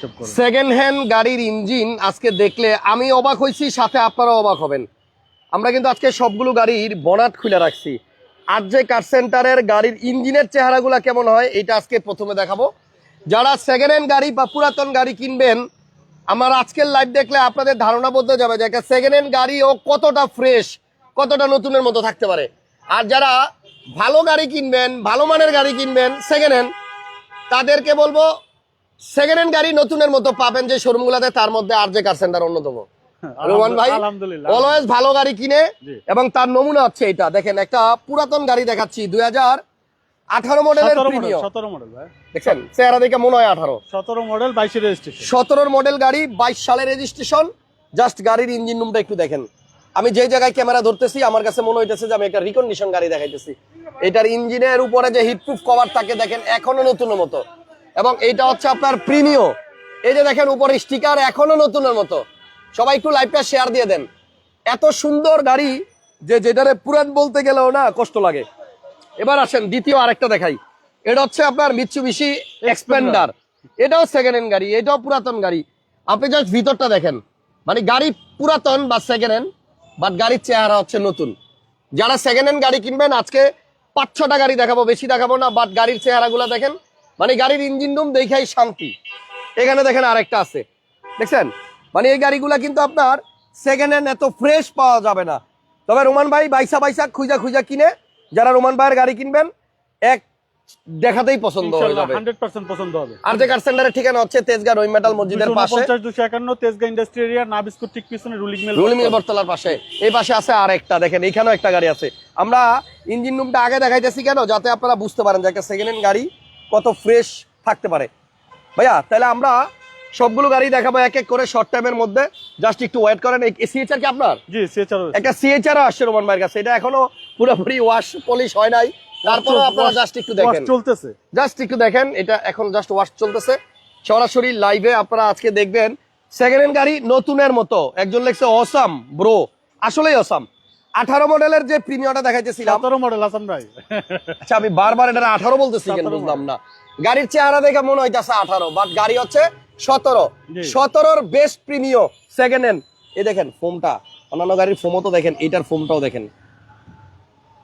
Disturb second hand গাড়ির engine আজকে দেখলে আমি অবাক হয়েছি সাথে আপনারাও অবাক হবেন। আমরা কিন্তু আজকে সবগুলো গাড়ির বনাট খুলে রাখছি। আর যে কার সেন্টারের গাড়ির ইঞ্জিনের চেহারাগুলো কেমন হয়, এটা আজকে প্রথমে দেখাবো। যারা সেকেন্ড হ্যান্ড গাড়ি বা পুরাতন গাড়ি কিনবেন, আমার আজকের লাইভ দেখলে আপনাদের ধারণা বলতে যাবে যে একটা সেকেন্ড হ্যান্ড গাড়ি ও কতটা ফ্রেশ কতটা নতুনের মতো থাকতে পারে। আর যারা ভালো গাড়ি কিনবেন, ভালো মানের গাড়ি কিনবেন সেকেন্ড হ্যান্ড তাদেরকে বলব সেকেন্ড হ্যান্ড গাড়ি নতুনের মতো পাবেন যে শোরুমগুলোতে তার মধ্যে আর যে কার সেন্টার অন্যতম। রোমান ভাই অলওয়েজ ভালো গাড়ি কিনে এবং তার নমুনা হচ্ছে এটা। দেখেন একটা পুরাতন গাড়ি দেখাচ্ছি দুই হাজার আঠারো মডেলের সতেরো মডেল দেখছেন? চেহারা দেখে মনে হয় আঠারো। সতেরো মডেল বাইশের রেজিস্ট্রেশন সতেরোর মডেল গাড়ি বাইশ সালের রেজিস্ট্রেশন জাস্ট গাড়ির ইঞ্জিন রুমটা একটু দেখেন। আমি যে জায়গায় ক্যামেরা ধরতেছি আমার কাছে মনে হইতেছে যে আমি একটা রিকন্ডিশন গাড়ি দেখাইতেছি। এটার ইঞ্জিনের উপরে যে হিটপ্রুফ কভার থাকে দেখেন এখনও নতুনের মতো। এবং এইটা হচ্ছে আপনার প্রিমিয় এই যে দেখেন উপরে স্টিকার এখনও নতুনের মতো। সবাই একটু লাইভটা শেয়ার দিয়ে দেন। এত সুন্দর গাড়ি যে যেটারে পুরান বলতে গেলেও না কষ্ট লাগে। এবার আসেন দ্বিতীয় আরেকটা দেখাই। এটা হচ্ছে আপনার মিৎসুবিশি এক্সপেন্ডার এটাও সেকেন্ড হ্যান্ড গাড়ি এটাও পুরাতন গাড়ি। আপনি জাস্ট ভিতরটা দেখেন। মানে গাড়ি পুরাতন বা সেকেন্ড হ্যান্ড বাট গাড়ির চেহারা হচ্ছে নতুন। যারা সেকেন্ড হ্যান্ড গাড়ি কিনবেন আজকে পাঁচ ছটা গাড়ি দেখাবো বেশি দেখাবো না বাট গাড়ির চেহারাগুলো দেখেন মানে গাড়ির ইঞ্জিন রুম দেখাই শান্তি। এখানে দেখেন আরেকটা আছে। দেখছেন? মানে এই গাড়িগুলা কিন্তু আপনার সেকেন্ড হ্যান্ড এত ফ্রেশ পাওয়া যাবে না। তবে রোমান ভাই বাইসা বাইসা খুঁজা খুঁজা কিনে যারা রোমান ভাইয়ের গাড়ি কিনবেন এক দেখাতেই পছন্দ হয়ে যাবে। পছন্দ হবে। আর যে কার সেন্টারের ঠিকানা হচ্ছে তেজগাঁ রহিম মেটাল মসজিদের পাশে। পঞ্চাশ দুশো একান্ন তেজগাঁ ইন্ডাস্ট্রি এরিয়া না ঠিক পিছনে রুলিং মেল রুলিং বরতলার পাশে। এই পাশে আছে আর একটা দেখেন এখানেও একটা গাড়ি আছে। আমরা ইঞ্জিন রুমটা আগে দেখাইতেছি কেন? যাতে আপনারা বুঝতে পারেন যে একটা সেকেন্ড হ্যান্ড গাড়ি কত ফ্রেশ থাকতে পারে। ভাইয়া তাহলে আমরা সবগুলো গাড়ি দেখাবো এক এক করে শর্ট টাইমের মধ্যে। জাস্ট একটু ওয়েট করেন সিএচআর কি আপনার? জি সেচারও একটা সিএচআর আসছে রোমান ভাইয়ের কাছে। এটা এখনও পুরোপুরি ওয়াশ পলিশ হয় নাই। তারপরে আপনারা জাস্ট একটু দেখেন। চলতেছে। জাস্ট একটু দেখেন এটা এখন জাস্ট ওয়াশ চলতেছে। সরাসরি লাইভে আপনারা আজকে দেখবেন সেকেন্ড হ্যান্ড গাড়ি নতুনের মতো। একজন লেখছে অসাম ব্রো আসলেই অসাম আঠারো মডেলের যে প্রিমিয়ামটা দেখাইতেছিলাম সতেরো মডেল আসাম ভাই। আচ্ছা আমি বারবার এটা আঠারো বলতেছি কেন বুঝলাম না। গাড়ির চেহারা দেখে মনে হইতেছে আঠারো বাট গাড়ি হচ্ছে সতেরো। সতেরোর বেস্ট প্রিমিয় সেকেন্ড হ্যান্ড এই দেখেন ফোমটা অন্যান্য গাড়ির ফোমও তো দেখেন এইটার ফোমটাও দেখেন।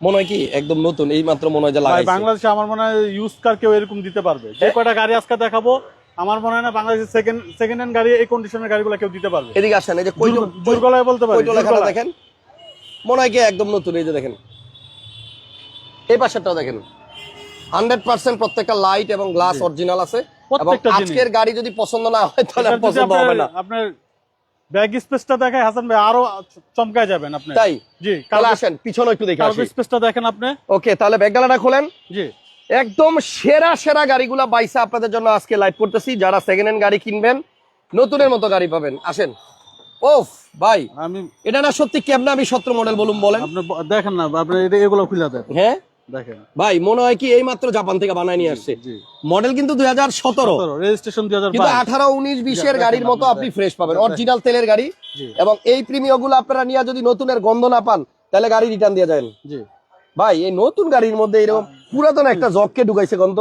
মনে হয় কি একদম নতুন এই মাত্র মনে হয় যে ভাই লাগাইছে। বাংলাদেশে আমার মনে হয় ইউজ কার কেউ এরকম দিতে পারবে। যে কয়টা গাড়ি আজকে দেখাবো আমার মনে হয় না বাংলাদেশের সেকেন্ড সেকেন্ড হ্যান্ড গাড়ি এই কন্ডিশনের গাড়িগুলো কেউ দিতে পারবে। এদিকে আসেন এই যে জোর- জোর বলতে পারি দেখেন। মনে হয় কি একদম নতুন এই যে দেখেন। এই পাশেরটাও দেখেন। হান্ড্রেড পার্সেন্ট প্রত্যেকটা লাইট এবং গ্লাস অরিজিনাল আছে। এবং আজকের গাড়ি যদি পছন্দ না হয় তাহলে পছন্দ হবে না। আপনার ব্যাগ স্পেসটা দেখায় হাসান ভাই আরও চমকায় যাবেন আপনি। তাই? জি তাহলে আসেন পিছনে একটু দেখে আসি। স্পেসটা দেখেন আপনি। ওকে তাহলে ব্যাগ ব্যাগডালাটা খোলেন। জি। একদম সেরা সেরা গাড়িগুলা বাইসা আপনাদের জন্য আজকে লাইভ করতেছি। যারা সেকেন্ড হ্যান্ড গাড়ি কিনবেন নতুনের মতো গাড়ি পাবেন। আসেন। ওফ ভাই আমি এটা না সত্যি কেমন আমি সতেরো মডেল বলুন বলেন? আপনি দেখেন না আপনি এটা- এগুলো খুলে দেন। হ্যাঁ? দেখেন। ভাই মনে হয় কি এইমাত্র জাপান থেকে বানায় নিয়ে আসছে। মডেল কিন্তু দুই হাজার সতেরো। রেজিস্ট্রেশন দুই হাজার কিন্তু আঠারো উনিশ বিশের গাড়ির মতো আপনি, ফ্রেশ পাবেন। অরিজিনাল তেলের গাড়ি। এবং এই প্রিমিয়গুলো আপনারা নিয়ে যদি নতুনের গন্ধ না পান তাহলে গাড়ি রিটার্ন দিয়ে যাবেন। ভাই এই নতুন গাড়ির মধ্যে এরকম পুরাতন একটা জককে ঢুকাইছে গন্ধ।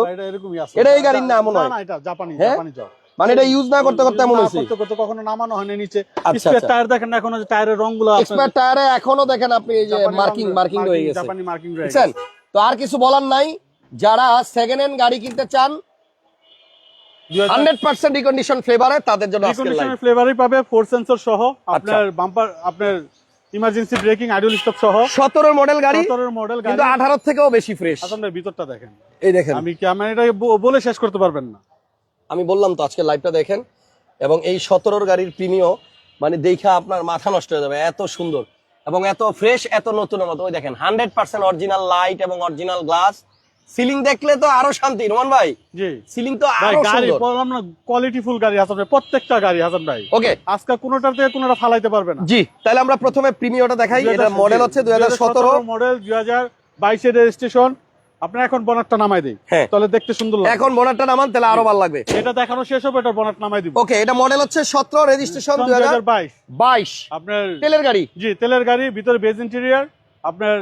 এটা এই গাড়ির নাম হয়? না জাপানি হ্যাঁ? জাপানি জব মানে এটা ইউজ না করতে করতে এমন হয়েছে। করতে করতে কখনো নামানো হয় না নিচে। আচ্ছা, স্পেয়ার আচ্ছা। টায়ার দেখেন না এখন যে টায়ারের রংগুলো এক্সপায়ার টায়ারে এখনও দেখেন আপনি এই যে মার্কিং মার্কিং রয়ে গেছে। জাপানি মার্কিং রয়ে গেছে। তো আর কিছু বলার নাই। যারা সেকেন্ড হ্যান্ড গাড়ি কিনতে চান হান্ড্রেড পার্সেন্ট রিকন্ডিশন ফ্লেভারে তাদের জন্য রিকন্ডিশনের ফ্লেভারই পাবে ফোর সেন্সর সহ আপনার বাম্পার আপনার ইমার্জেন্সি ব্রেকিং আইডল স্টপ সহ। সতেরো মডেল গাড়ি সতেরোর মডেল গাড়ি। কিন্তু আঠারো থেকেও বেশি ফ্রেশ ভিতরটা দেখেন। এই দেখেন। আমি ক্যামেরা বলে শেষ করতে পারবেন না। আমি বললাম তো আজকে লাইভটা দেখেন। এবং এই সতেরোর গাড়ির প্রিমিয় মানে দেখা আপনার মাথা নষ্ট হয়ে যাবে এত সুন্দর। এবং এত ফ্রেশ এত নতুনের মতো। ওই দেখেন হান্ড্রেড পার্সেন্ট অরিজিনাল লাইট এবং অরিজিনাল গ্লাস সিলিং দেখলে তো আরও শান্তি রোমান ভাই? জি। সিলিং তো আরও গাড়ি বললাম না কোয়ালিটি ফুল গাড়ি হাসান ভাই প্রত্যেকটা গাড়ি হাসান ভাই। ওকে আজকে কোনোটার থেকে কোনোটা ফালাইতে পারবে না। জি তাহলে আমরা প্রথমে প্রিমিয়টা দেখাই। এটা মডেল হচ্ছে দুই হাজার সতেরো। মডেল দুই হাজার বাইশের রেজিস্ট্রেশন আপনার এখন বনারটা নামাই দিই। হ্যাঁ। তাহলে দেখতে সুন্দর লাগবে। এখন বনারটা নামান তাহলে আরও ভালো লাগবে। এটা দেখানো শেষ হবে এটা বনাট নামাই দিব। ওকে এটা মডেল হচ্ছে সতেরো রেজিস্ট্রেশন দুই দুই হাজার হাজার বাইশ। বাইশ আপনার তেলের গাড়ি। জি তেলের গাড়ি ভিতরে বেজ ইন্টেরিয়ার আপনার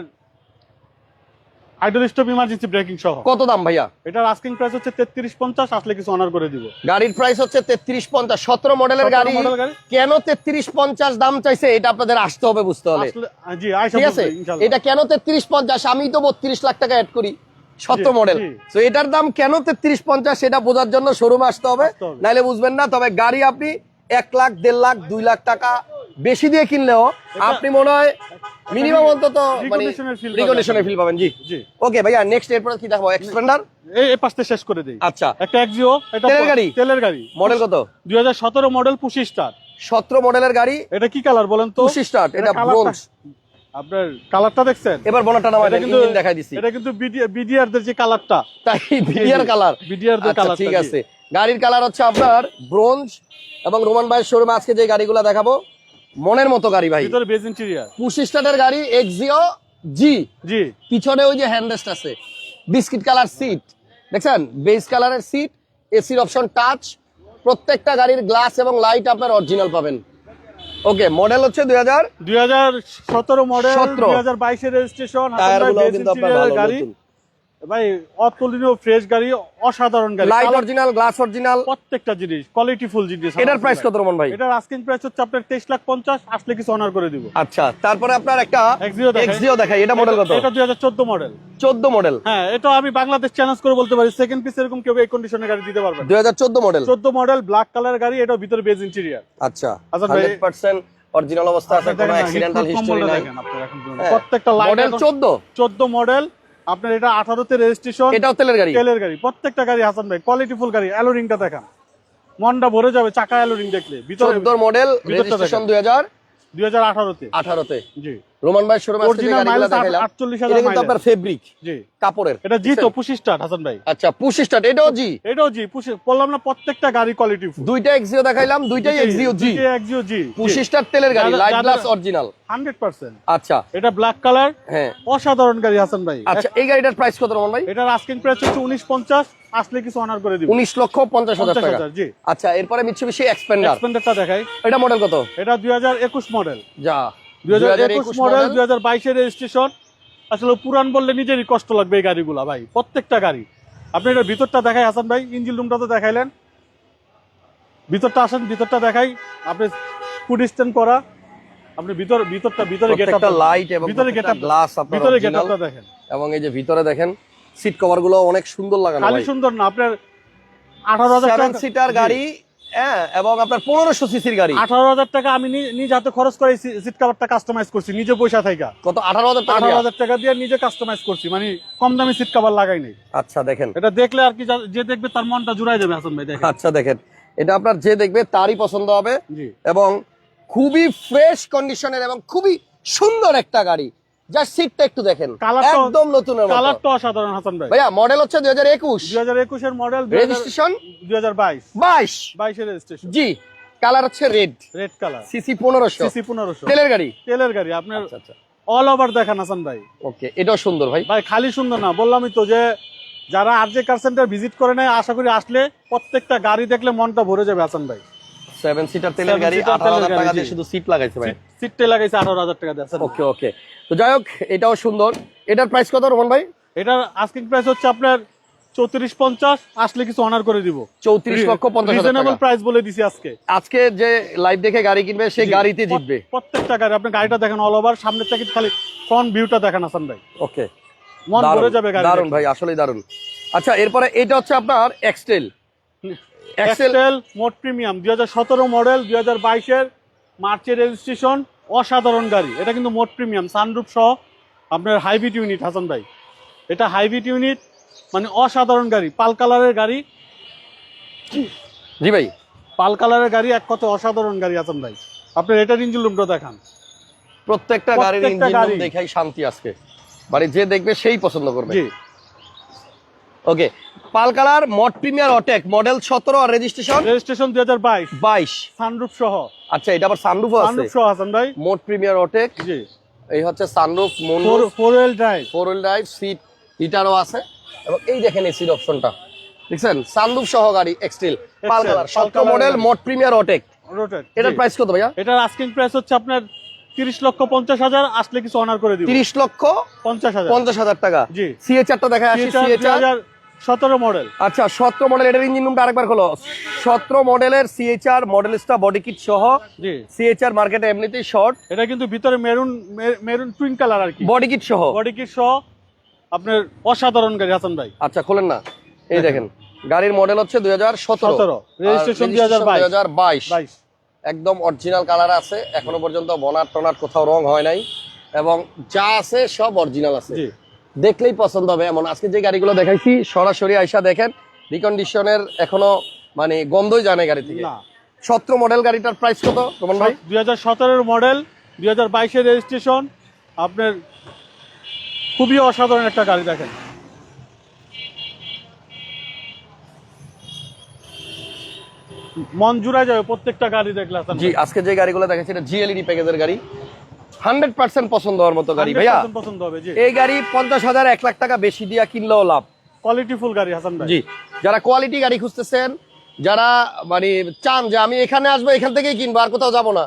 হাইড্রোল স্টপ ইমার্জেন্সি ব্রেকিং সহ। কত দাম ভাইয়া? এটার আস্কিং প্রাইস হচ্ছে তেত্রিশ পঞ্চাশ আসলে কিছু অনার করে দিব। গাড়ির প্রাইস হচ্ছে তেত্রিশ পঞ্চাশ। সতেরো মডেলের গাড়ি। কেন তেত্রিশ পঞ্চাশ দাম চাইছে? এটা আপনাদের আসতে হবে বুঝতে জি। এটা কেন পঞ্চাশ? আমি তো বত্রিশ লাখ টাকা অ্যাড করি। সতেরো জি, মডেল তো এটার দাম কেন তেত্রিশ পঞ্চাশ সেটা বোঝার জন্য শোরুমে আসতে হবে। নাইলে বুঝবেন না তবে গাড়ি আপনি এক লাখ দেড় লাখ দুই লাখ টাকা বেশি দিয়ে কিনলেও আপনি মনে হয় মিনিমাম অন্তত মানে। রিকন্ডিশনের ফিল পাবেন। জি। ওকে ভাইয়া নেক্সট এরপর কি দেখাবো? এই এই শেষ করে দেই। আচ্ছা। একটা এক্সিও এটা তেলের গাড়ি? তেলের গাড়ি। মডেল কত? দুই হাজার সতেরো মডেল পুশি স্টার সতেরো মডেলের গাড়ি? এটা কি কালার বলেন তো? পুশি স্টার্ট এটা ব্রোঞ্জ আপনার কালারটা দেখছেন? এবার বনাটা নামাই দেন ইঞ্জিন দেখাই দিছি। এটা কিন্তু বিডিআর দের যে কালারটা। তাই বিডিআর কালার। বিডিআর দের আচ্ছা কালার ঠিক আছে। গাড়ির কালার হচ্ছে আপনার ব্রোঞ্জ এবং রোমান ভাইয়ের শোরুমে আজকে যে গাড়িগুলো দেখাবো মনের মতো গাড়ি ভাই। ভিতরে বেজ ইন্টেরিয়ার পুশি স্টার্টের গাড়ি এক্সিও জি জি। পিছনে ওই যে হ্যান্ডরেস্ট আছে। বিস্কিট কালার সিট দেখছেন? বেস কালারের সিট এসির অপশন টাচ প্রত্যেকটা গাড়ির গ্লাস এবং লাইট আপনার অরিজিনাল পাবেন। ওকে মডেল হচ্ছে দুই হাজার দুই হাজার সতেরো মডেল 17 দুই হাজার বাইশের রেজিস্ট্রেশন টায়ারগুলো কিন্তু আপনার ভালো গাড়ি। ভাই অতুলনীয় ফ্রেশ গাড়ি অসাধারণ গাড়ি লাইট অরিজিনাল গ্লাস অরিজিনাল প্রত্যেকটা জিনিস কোয়ালিটি ফুল জিনিস এটার প্রাইস কত রকম ভাই? এটার আস্কিং প্রাইস হচ্ছে আপনার তেইশ লাখ পঞ্চাশ আসলে কিছু অনার করে দিব। আচ্ছা তারপরে আপনার একটা। এক্সিও দেখাই। এটা মডেল কত? এটা দুই হাজার চোদ্দ মডেল চোদ্দ মডেল হ্যাঁ এটা আমি বাংলাদেশ চ্যালেঞ্জ করে বলতে পারি। সেকেন্ড পিস এরকম কেউ এই কন্ডিশনের গাড়ি দিতে পারবে দুই হাজার চোদ্দ মডেল চোদ্দ মডেল ব্ল্যাক কালার গাড়ি এটা ভিতরে বেজ ইন্টেরিয়ার আচ্ছা আচ্ছা ভাই- হান্ড্রেড পার্সেন্ট অরিজিনাল অবস্থা আছে কোনো অ্যাক্সিডেন্টাল হিস্টরি নাই। হ্যাঁ। প্রত্যেকটা মডেল লাইট চোদ্দ? চোদ্দ মডেল আপনার এটা আঠারোতে রেজিস্ট্রেশন এটাও তেলের গাড়ি? তেলের গাড়ি। প্রত্যেকটা গাড়ি হাসান ভাই কোয়ালিটি ফুল গাড়ি অ্যালোরিংটা দেখান। মনটা ভরে যাবে চাকা অ্যালোরিং দেখলে। ভিতরে মডেল রেজিস্ট্রেশন। দুই হাজার। দুই হাজার আঠারোতে। আঠারোতে। জি। রোমান ভাই শোরুম আজকে যে Original গাড়িগুলো দেখাইলাম আটচল্লিশ এটা কিন্তু আপনার ফেব্রিক জি। কাপড়ের এটা জি তো পুশি স্টার্ট হাসান ভাই। আচ্ছা পুশ স্টার্ট এটাও জি? এটাও জি পুশি বললাম না প্রত্যেকটা গাড়ি কোয়ালিটি ফুল দুইটা এক্সিও দেখাইলাম দুইটাই Axio G. Axio G. Push start তেলের গাড়ি light glass original hundred percent. আচ্ছা। এটা ব্ল্যাক কালার হ্যাঁ। অসাধারণ গাড়ি হাসান ভাই। আচ্ছা এই গাড়িটার প্রাইস কত রকম ভাই? এটার আস্কিং প্রাইস হচ্ছে উনিশ পঞ্চাশ। আসলে কিছু অনার করে দিব। উনিশ লক্ষ পঞ্চাশ হাজার টাকা। জি। আচ্ছা এরপরে মিৎসুবিশি এক্সপেন্ডার এক্সপেন্ডারটা দেখাই। এটা মডেল কত? এটা দুই হাজার একুশ মডেল যা দুই হাজার একুশ মডেল দুই হাজার বাইশের রেজিস্ট্রেশন আসলে পুরান বললে নিজেরই কষ্ট লাগবে এই গাড়িগুলা ভাই। প্রত্যেকটা গাড়ি। আপনি এটা ভিতরটা দেখাই হাসান ভাই ইঞ্জিন রুমটা তো দেখাইলেন। ভিতরটা আসেন ভিতরটা দেখাই। আপনি ফুড স্ট্যান্ড করা। আপনি ভিতর ভিতরটা ভিতরে গেট প্রত্যেকটা লাইট এবং ভিতরে গেটআপ গ্লাস আপনার ভিতরে। গেটআপটা দেখেন। এবং এই যে ভিতরে দেখেন সিট কভারগুলো অনেক সুন্দর লাগানো খালি সুন্দর না আপনার আঠারো হাজার সেভেন টাকা সিটার গাড়ি হ্যাঁ এবং আপনার পনেরোশো সিসির গাড়ি। আঠারো হাজার টাকা আমি নিজ হাতে খরচ করে সিট কাভারটা কাস্টমাইজ করছি নিজে পয়সা থাকা কত? আঠারো হাজার টাকা আঠারো দেয়া? হাজার টাকা দিয়ে নিজে কাস্টমাইজ করছি মানে কম দামি সিট কাভার লাগাই নাই। আচ্ছা দেখেন। এটা দেখলে আর কি যে দেখবে তার মনটা জুড়াই যাবে হাসান ভাই দেখেন। আচ্ছা দেখেন। এটা আপনার যে দেখবে তারই পছন্দ হবে। জি। এবং খুবই ফ্রেশ কন্ডিশনের এবং খুবই সুন্দর একটা গাড়ি। যার সিটটা একটু দেখেন। একদম নতুনের মতো। কালারটা অসাধারণ হাসান ভাই। ভাইয়া মডেল হচ্ছে দুই হাজার একুশ। দুই হাজার একুশের মডেল রেজিস্ট্রেশন দুই হাজার বাইশ। বাইশ। রেজিস্ট্রেশন জি কালার হচ্ছে red red colour CC CC তেলের গাড়ি? তেলের গাড়ি আপনার আচ্ছা আচ্ছা। অল ওভার দেখান হাসান ভাই। ওকে এটাও সুন্দর ভাই। ভাই খালি সুন্দর না। বললামই তো যে যারা আর যে কার সেন্টার ভিজিট করে নেয় আশা করি আসলে প্রত্যেকটা গাড়ি দেখলে মনটা ভরে যাবে হাসান ভাই। সেভেন সিটার তেলের গাড়ি আঠারো হাজার টাকা দিয়ে শুধু সিট লাগাইছে ভাই। সিটটে লাগাইছে আঠারো হাজার টাকা দিয়ে। ওকে ওকে তো যাই হোক এটাও সুন্দর। এটার প্রাইস কত রোমান ভাই? এটার আস্কিং প্রাইস হচ্ছে আপনার চৌত্রিশ পঞ্চাশ আসলে কিছু অনার করে দিব। চৌত্রিশ লক্ষ পঞ্চাশ রিজনেবল প্রাইস বলে দিছি আজকে। আজকে যে লাইভ দেখে গাড়ি কিনবে সে গাড়িতে জিতবে। প্রত্যেকটা গাড়ি আপনি গাড়িটা দেখেন অল ওভার সামনের থেকে খালি ফ্রন্ট ভিউটা দেখেন হাসান ভাই। ওকে মন ভরে যাবে গাড়ি দারুণ ভাই আসলেই দারুণ আচ্ছা এরপরে এটা হচ্ছে আপনার এক্সটেল এক্সেল মোট প্রিমিয়াম দুই হাজার সতেরো মডেল দুই হাজার বাইশের মার্চের রেজিস্ট্রেশন অসাধারণ গাড়ি। এটা কিন্তু মোট প্রিমিয়াম সানরুফ সহ। আপনার হাইব্রিড ইউনিট হাসান ভাই। এটা হাইব্রিড ইউনিট মানে অসাধারণ গাড়ি পাল কালারের গাড়ি। জি ভাই। পাল কালারের গাড়ি এক কত অসাধারণ গাড়ি হাসান ভাই। আপনার এটার ইঞ্জিন রুমটা দেখান। প্রত্যেকটা গাড়ির ইঞ্জিন দেখাই শান্তি আজকে। মানে যে দেখবে সেই পছন্দ করবে। জি। Okay pearl colour Mode Premier Autech model সতেরো আর রেজিস্ট্রেশন রেজিস্ট্রেশন দুই হাজার বাইশ। বাইশ। সানরুফ সহ। আচ্ছা এটা আবার সানরুফও আছে। সানরুফ সহ হাসান ভাই। মোট প্রিমিয়ার অটেক। জি। এই হচ্ছে sunroof moonroof four wheel drive four wheel drive seat হিটারও আছে। এবং এই দেখেন এসির অপশনটা দেখছেন? সানরুফ সহ গাড়ি X-Trail pearl Excel, colour model Mode Premier Autech. এটার প্রাইস কত ভাইয়া? এটার আস্কিং প্রাইস হচ্ছে আপনার তিরিশ লক্ষ পঞ্চাশ হাজার আসলে কিছু অনার করে দিব। তিরিশ লক্ষ পঞ্চাশ হাজার। পঞ্চাশ হাজার টাকা। জি। সিএচারটা দেখা আসি হাজার সতেরো মডেল। আচ্ছা সতেরো মডেল এটার ইঞ্জিন রুমটা আরেকবার খোলো। সতেরো মডেলের সিএচআর মডেলিস্টা বডি কিট সহ জি। সিএচআর মার্কেটে এমনিতেই শর্ট এটা কিন্তু ভিতরে মেরুন মেরুন টুইন কালার আর কি। বডি কিট সহ? বডি কিট সহ আপনার অসাধারণ গাড়ি হাসান ভাই। আচ্ছা খোলেন না। এই দেখেন। গাড়ির মডেল হচ্ছে দুই হাজার সতেরো। রেজিস্ট্রেশন দুই হাজার বাইশ। একদম অরিজিনাল কালার আছে এখনও পর্যন্ত বনার টনার কোথাও রং হয় নাই। এবং যা আছে সব অরিজিনাল আছে। জি। দেখলেই পছন্দ হবে। এমন আজকে যে গাড়িগুলো দেখাইছি সরাসরি আইসা দেখেন রিকন্ডিশনের এখনও মানে গন্ধই জানে গাড়ি থেকে। সতেরো মডেল গাড়িটার প্রাইস কত রোমান ভাই? দুই হাজার সতেরোর মডেল দুই হাজার বাইশের রেজিস্ট্রেশন আপনার খুবই অসাধারণ একটা গাড়ি দেখেন। মন জুড়ায় যাবে প্রত্যেকটা গাড়ি দেখলে জি আজকে যে গাড়িগুলো দেখাচ্ছি এটা জিএলইডি প্যাকেজের গাড়ি। হান্ড্রেড পার্সেন্ট পছন্দ হওয়ার মতো গাড়ি ভাইয়া। পছন্দ হবে এই গাড়ি পঞ্চাশ হাজার এক লাখ টাকা বেশি দিয়া কিনলেও লাভ। কোয়ালিটি ফুল গাড়ি হাসান ভাই। জি। যারা কোয়ালিটি গাড়ি খুঁজতেছেন যারা মানে চান যে আমি এখানে আসব এখান থেকেই কিনবো আর কোথাও যাব না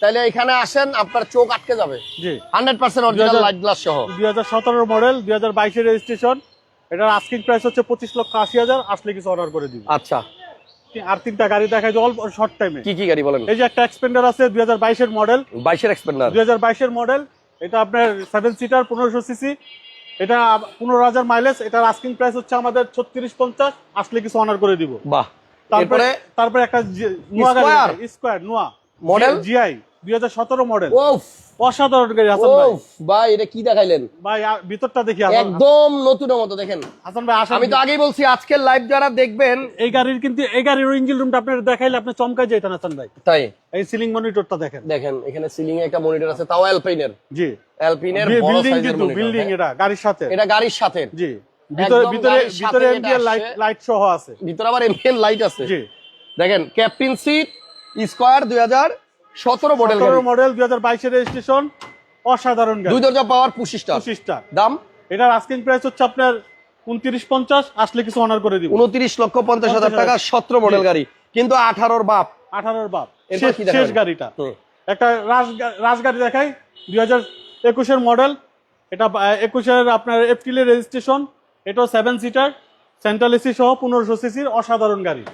তাহলে এখানে আসেন আপনার চোখ আটকে যাবে। জি। Hundred percent original light glass সহ। দুই হাজার সতেরোর মডেল দুই হাজার বাইশের রেজিস্ট্রেশন এটার আস্কিং প্রাইস হচ্ছে পঁচিশ লক্ষ আশি হাজার আসলে কিছু অর্ডার করে দিব। আচ্ছা। আর তিনটা গাড়ি দেখাই অল্প শর্ট টাইমে কি কি গাড়ি বলেন? এই যে একটা এক্সপেন্ডার আছে দুই হাজার বাইশের মডেল বাইশের এক্সপেন্ডার দুই হাজার বাইশের মডেল এটা আপনার সেভেন সিটার পনেরোশো সিসি এটা পনেরো হাজার মাইলেজ এটার আস্কিং প্রাইস হচ্ছে আমাদের ছত্রিশ পঞ্চাশ। আসলে কিছু অনার করে দিব। বাহ। তারপরে তারপরে একটা নোয়া গাড়ি স্কোয়ার নোয়া। মডেল জিআই দুই হাজার সতেরো মডেল ওফ। অসাধারণ গাড়ি হাসান ভাই। ভাই এটা কি দেখাইলেন? ভাই ভিতরটা দেখি একদম নতুনের মতো দেখেন। হাসান ভাই আমি তো আগেই বলছি আজকের লাইভ যারা দেখবেন এই গাড়ির কিন্তু এই গাড়ির ইঞ্জিন রুমটা আপনার দেখাইলে আপনি চমকাই যেতেন হাসান ভাই। তাই? এই সিলিং মনিটরটা দেখেন। দেখেন এখানে সিলিং এ একটা মনিটর আছে তাও অ্যালপাইনের জি। অ্যালপিনের বড় বিল্ডিং কিন্তু বিল্ডিং এটা গাড়ির সাথে। এটা গাড়ির সাথে। জি। ভিতরে ভিতরে ভিতরে যেটা এমডিএল লাইট লাইট সহ আছে। ভিতরে আবার এমএল লাইট আছে। জি। দেখেন ক্যাপ্টেন সিট স্কয়ার দুই হাজার সতেরো মডেল মডেল দুই হাজার বাইশের রেজিস্ট্রেশন অসাধারণ গাড়ি। দুই দরজা পাওয়ার পঁচিশ স্টার পঁচিশটা। দাম? এটার আস্কিং প্রাইস হচ্ছে আপনার উনত্রিশ পঞ্চাশ আসলে কিছু অনার করে দিব। উনত্রিশ লক্ষ পঞ্চাশ হাজার টাকা সতেরো মডেল গাড়ি। কিন্তু আঠারোর বাপ। আঠারোর বাপ। শেষ- গাড়িটা। একটা রাজ রাজগাড়ি দেখাই দুই হাজার একুশের মডেল এটা একুশের আপনার এপ্রিলের রেজিস্ট্রেশন এটাও সেভেন সিটার সেন্ট্রাল এসি সহ পনেরোশো সিসির অসাধারণ গাড়ি।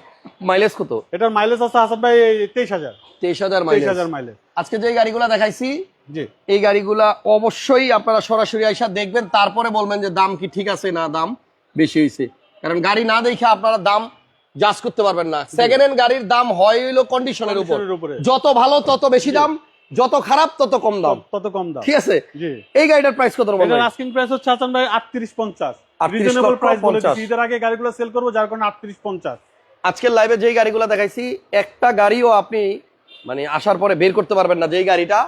মাইলেজ কত? এটার মাইলেজ আছে হাসান ভাই তেইশ হাজার। তেইশ হাজার মাইলেজ হাজার মাইলেজ আজকে যে গাড়িগুলো দেখাইছি জি। এই গাড়িগুলা অবশ্যই আপনারা সরাসরি আইসা দেখবেন তারপরে বলবেন যে দাম কি ঠিক আছে না দাম বেশি হয়েছে কারণ গাড়ি না দেখে আপনারা দাম জাজ করতে পারবেন না। সেকেন্ড হ্যান্ড গাড়ির দাম হয় হইল কন্ডিশনের উপর। এর। যত ভালো তত বেশি দাম যত খারাপ তত কম দাম। তত কম দাম। ঠিক আছে? জি। এই গাড়িটার প্রাইস কত রকম এটার আস্কিং প্রাইস হচ্ছে হাসান ভাই আটত্রিশ পঞ্চাশ। 38 রিজনেবল প্রাইস বলে 50 দিচ্ছি ঈদের আগে গাড়িগুলো সেল করব যার কারণে আটত্রিশ পঞ্চাশ। আজকের লাইভে যেই গাড়িগুলো দেখাইছি একটা গাড়িও আপনি মানে আসার পরে বের করতে পারবেন না। যেই গাড়িটা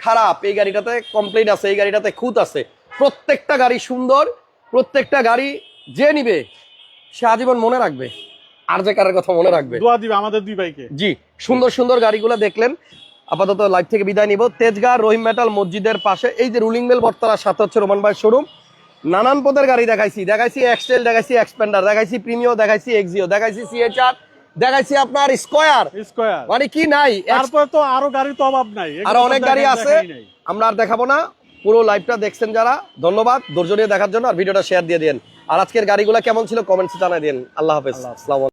খারাপ এই গাড়িটাতে কমপ্লেন আছে এই গাড়িটাতে খুঁত আছে। প্রত্যেকটা গাড়ি সুন্দর প্রত্যেকটা গাড়ি যে নিবে সে আজীবন মনে রাখবে। আর যে কারের কথা মনে রাখবে। দোয়া দিবে আমাদের দুই ভাইকে। জি সুন্দর সুন্দর গাড়িগুলো দেখলেন। আপাতত লাইভ থেকে বিদায় নিব। তেজগাঁ রহিম মেটাল মসজিদের পাশে এই যে রুলিং বেল বর্তলার সাথে হচ্ছে রোমান ভাই শোরুম নানান পদের গাড়ি দেখাইছি। দেখাইছি এক্সটেল দেখাইছি এক্সপেন্ডার দেখাইছি প্রিমিও দেখাইছি এক্সিও দেখাইছি সিএচআর দেখাইছি আপনার স্কোয়ার স্কোয়ার মানে কি নাই? তারপরে তো আরও গাড়ির তো অভাব নাই। আরও অনেক গাড়ি আছে। আমরা আর দেখাবো না। পুরো লাইভটা দেখছেন যারা ধন্যবাদ। ধৈর্য নিয়ে দেখার জন্য আর ভিডিওটা শেয়ার দিয়ে দিন আর আজকের গাড়িগুলো কেমন ছিল কমেন্টসে জানাই দিন আল্লাহ হাফেজ। আসসালামু আলাইকুম।